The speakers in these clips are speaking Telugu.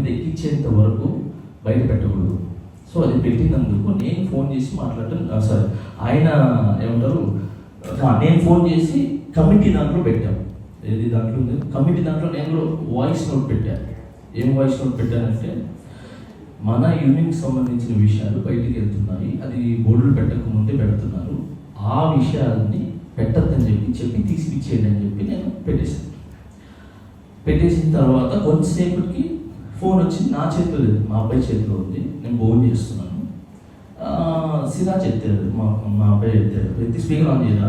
మీద ఎక్కించేంత వరకు బయట పెట్టకూడదు. సో అది పెట్టినందుకు నేను ఫోన్ చేసి మాట్లాడటం సారీ ఆయన ఏమంటారు నేను ఫోన్ చేసి కమిటీ దాంట్లో పెట్టాను ఏది దాంట్లో ఉంది? కమిటీ దాంట్లో నేను కూడా వాయిస్ నోట్ పెట్టాను ఏం వాయిస్ నోట్ పెట్టానంటే మన యూనిట్కి సంబంధించిన విషయాలు బయటికి వెళ్తున్నాయి అది బోర్డులు పెట్టకముందే పెడుతున్నారు. ఆ విషయాలని పెట్టద్దని చెప్పి చెప్పి తీసిపిచ్చేయండి అని చెప్పి నేను పెట్టేశాను. పెట్టేసిన తర్వాత కొంతసేపటికి ఫోన్ వచ్చింది నా చేతిలో లేదు మా అబ్బాయి చేతిలో ఉంది నేను ఫోన్ చేస్తున్నాను. సిరా చెప్తారు మా మా అబ్బాయి చెప్తారు ప్రతి స్పీకర్ ఆన్ చేయరా?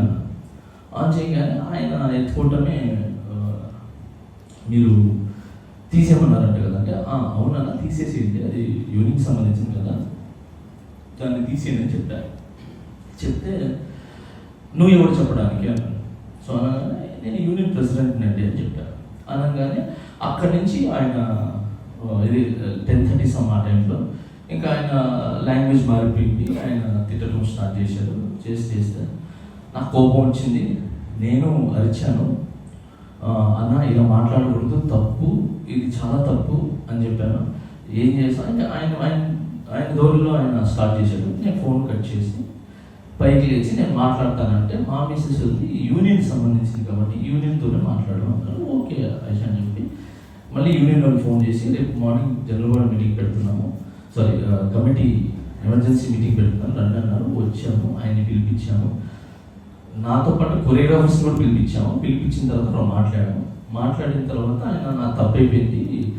ఆన్ చేయగానే ఆయన ఎత్తుకుంటానే మీరు తీసేయమన్నారంట కదా. అంటే అవునన్నా తీసేసేయండి అది యూనిట్కి సంబంధించింది కదా. దాన్ని తీసేయండి అని చెప్పారు చెప్తే నువ్వు ఎవరు చెప్పడానికి? అన్నాను సో అనగానే నేను యూనియన్ ప్రెసిడెంట్ అండి అని చెప్పాను అనగానే అక్కడి నుంచి ఆయన ఇది టెన్ థర్టీ సమ్ ఆ టైంలో ఇంకా ఆయన లాంగ్వేజ్ మారిపోయింది. ఆయన తిట్టడం స్టార్ట్ చేశారు. చేసి చేస్తే నాకు కోపం వచ్చింది. నేను అరిచాను. అన్న ఇలా మాట్లాడకూడదు. తప్పు. ఇది చాలా తప్పు అని చెప్పాను. ఏం చేస్తాను ఇంకా ఆయన ఆయన ఆయన దోరిలో ఆయన స్టార్ట్ చేశాడు. నేను ఫోన్ కట్ చేసి పైకి లేచి నేను మాట్లాడతానంటే మా మిస్సెస్ ఉంది. యూనియన్ సంబంధించింది కాబట్టి యూనియన్తోనే మాట్లాడడం అన్నారు ఓకే ఐషా అని చెప్పి మళ్ళీ యూనియన్ వాళ్ళు ఫోన్ చేసి రేపు మార్నింగ్ జనరల్ వార్డ్ మీటింగ్ పెడుతున్నాము. సారీ కమిటీ ఎమర్జెన్సీ మీటింగ్ పెడుతున్నాను. రండి అన్నారు. వచ్చాము. ఆయన్ని పిలిపించాము. నాతో పాటు కొరియోగ్రాఫర్స్ కూడా పిలిపించాము. పిలిపించిన తర్వాత మాట్లాడాము. మాట్లాడిన తర్వాత ఆయన నా తప్పైపోయింది.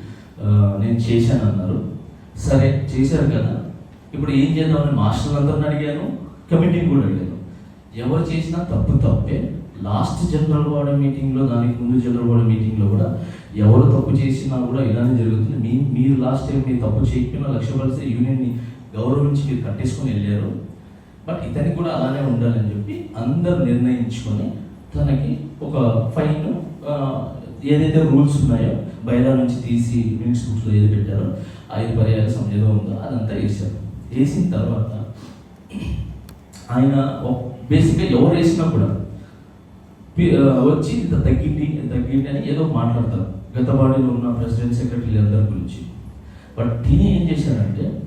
నేను చేశాను అన్నారు. సరే చేశారు కదా. ఇప్పుడు ఏం చేద్దామని మాస్టర్ అందరిని అడిగాను. కమిటీని కూడా అడిగాను. ఎవరు చేసినా తప్పు తప్పే. లాస్ట్ జనరల్ బాడీ మీటింగ్లో దానికి ముందు జనరల్ బాడీ మీటింగ్లో కూడా ఎవరు తప్పు చేసినా కూడా ఇలానే జరుగుతుంది. మీ మీరు లాస్ట్ టైం మీరు తప్పు చేయకపోయినా లక్ష్యపరిస్తే యూనియన్ని గౌరవించి మీరు కట్టేసుకొని వెళ్ళారు. బట్ ఇతనికి కూడా అలానే ఉండాలని చెప్పి అందరు నిర్ణయించుకొని తనకి ఒక ఫైన్ ఏదైతే రూల్స్ ఉన్నాయో బయట నుంచి తీసి మినిట్స్ బుక్స్లో ఏది పెట్టారో ఐదు పర్యాసం ఏదో ఉందో అదంతా వేసారు వేసిన తర్వాత ఆయన బేసిక్గా ఎవరు వేసినా కూడా వచ్చి ఇంత తగ్గింది తగ్గింది అని ఏదో మాట్లాడతారు. గత బాడీలో ఉన్న ప్రెసిడెంట్ సెక్రటరీ అందరి గురించి. బట్ తిని ఏం చేశారంటే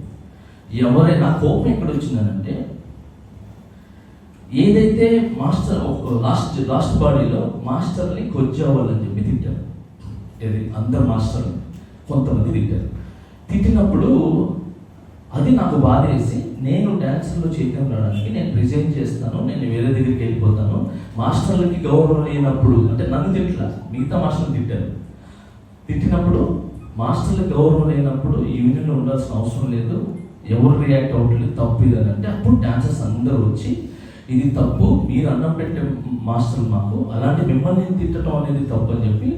ఎవరైనా కోపం ఎక్కడ వచ్చిందనంటే ఏదైతే మాస్టర్ లాస్ట్ లాస్ట్ బాడీలో మాస్టర్ని కొచ్చేవాళ్ళని చెప్పి తిట్టారు. ఏది? అందరు మాస్టర్లు కొంతమంది తిట్టారు. తిట్టినప్పుడు అది నాకు బాధ వేసి నేను డ్యాన్స్లో చేయడం రావడానికి నేను రిజైన్ చేస్తాను నేను వేరే దగ్గరికి వెళ్ళిపోతాను. మాస్టర్లకి గౌరవం లేనప్పుడు అంటే నన్ను తిట్టలా మిగతా మాస్టర్లు తిట్టారు. తిట్టినప్పుడు మాస్టర్లకు గౌరవం లేనప్పుడు యూనియన్లో ఉండాల్సిన అవసరం లేదు. ఎవరు రియాక్ట్ అవ్వట్లేదు తప్పు ఇది అని. అంటే అప్పుడు డాన్సర్స్ అందరూ వచ్చి ఇది తప్పు మీరు అన్నం పెట్టే మాస్టర్లు మాకు అలాంటి మిమ్మల్ని తిట్టడం అనేది తప్పు అని చెప్పి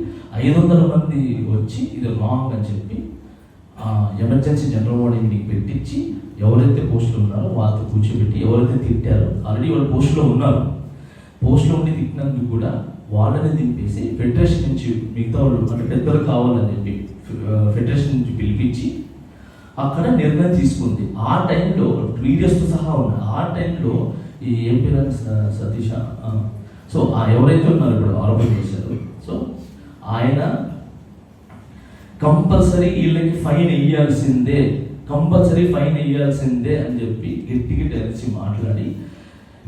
ఐదు వందల మంది వచ్చి ఇది రాంగ్ అని చెప్పి ఎమర్జెన్సీ జనరల్ బాడీ మీటింగ్ పెట్టించి ఎవరైతే పోస్టులు ఉన్నారో వాళ్ళతో కూర్చోబెట్టి ఎవరైతే తిట్టారో ఆల్రెడీ వాళ్ళు పోస్టులో ఉన్నారు. పోస్టులో ఉండి తిట్టినందుకు కూడా వాళ్ళని దింపేసి ఫెడరేషన్ నుంచి మిగతా వాళ్ళు అంటే పెద్దలు కావాలని చెప్పి ఫెడరేషన్ నుంచి పిలిపించి అక్కడ నిర్ణయం తీసుకుంది. ఆ టైంలో వీడియోస్తో సహా ఉన్నాయి ఆ టైంలో ఈ ఏం పేరు సతీష్ సో ఆ ఎవరైతే ఉన్నారో ఇప్పుడు ఆరోపణ చేశారు. సో ఆయన కంపల్సరీ వీళ్ళకి ఫైన్ వేయాల్సిందే కంపల్సరీ ఫైన్ వేయాల్సిందే అని చెప్పి గట్టి గట్టి అరిచి మాట్లాడి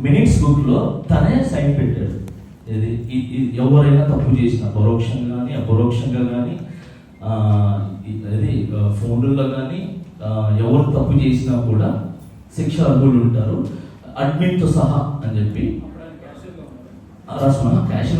మినిట్స్ బుక్లో తనే సైన్ పెట్టాడు. ఇది ఎవరైనా తప్పు చేసిన పరోక్షంగా కానీ అపరోక్షంగా కానీ అది ఫోన్లలో కానీ ఎవరు తప్పు చేసినా కూడా శిక్ష అర్హులు ఉంటారు. అడ్మిట్తో సహా అని చెప్పి. రాసిన క్యాష్